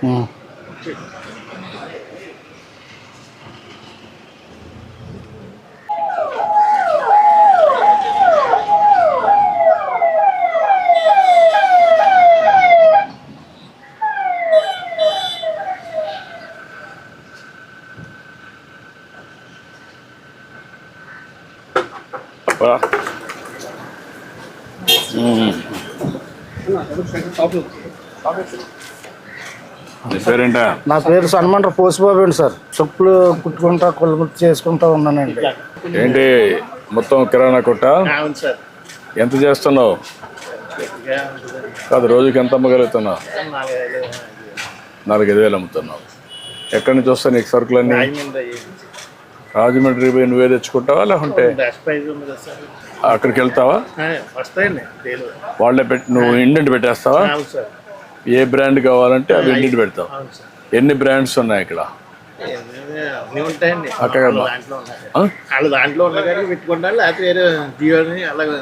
嗯。好了。嗯嗯嗯。天呐，这个全是刀片，刀片。పేరేంటా? నా పేరు సన్మండ్ర పోసిబాబు అండి సార్. చెప్పులు కుట్టుకుంటా కొలుగుట్టు చేసుకుంటా ఉన్నానండి. ఏంటి మొత్తం కిరాణా కొట్ట? ఎంత చేస్తున్నావు? కాదు రోజుకి ఎంత అమ్మగలుగుతున్నావు? నాలుగైదు వేలు అమ్ముతున్నావు. ఎక్కడి నుంచి వస్తాయి నీకు సరుకులన్నీ? రాజమండ్రి రాజమండ్రి పోయి నువ్వే తెచ్చుకుంటావా లేకుంటే? అక్కడికి వెళ్తావా? వాళ్ళే పెట్టి నువ్వు ఇండెంట్ పెట్టేస్తావా? ఏ బ్రాండ్ కావాలంటే అవి అవును సార్. ఎన్ని బ్రాండ్స్ ఉన్నాయి ఇక్కడ? అక్కడ దాంట్లో ఉన్నాయి ఉన్న కానీ పెట్టుకుంటారు లేకపోతే వేరే జియోని అలాగే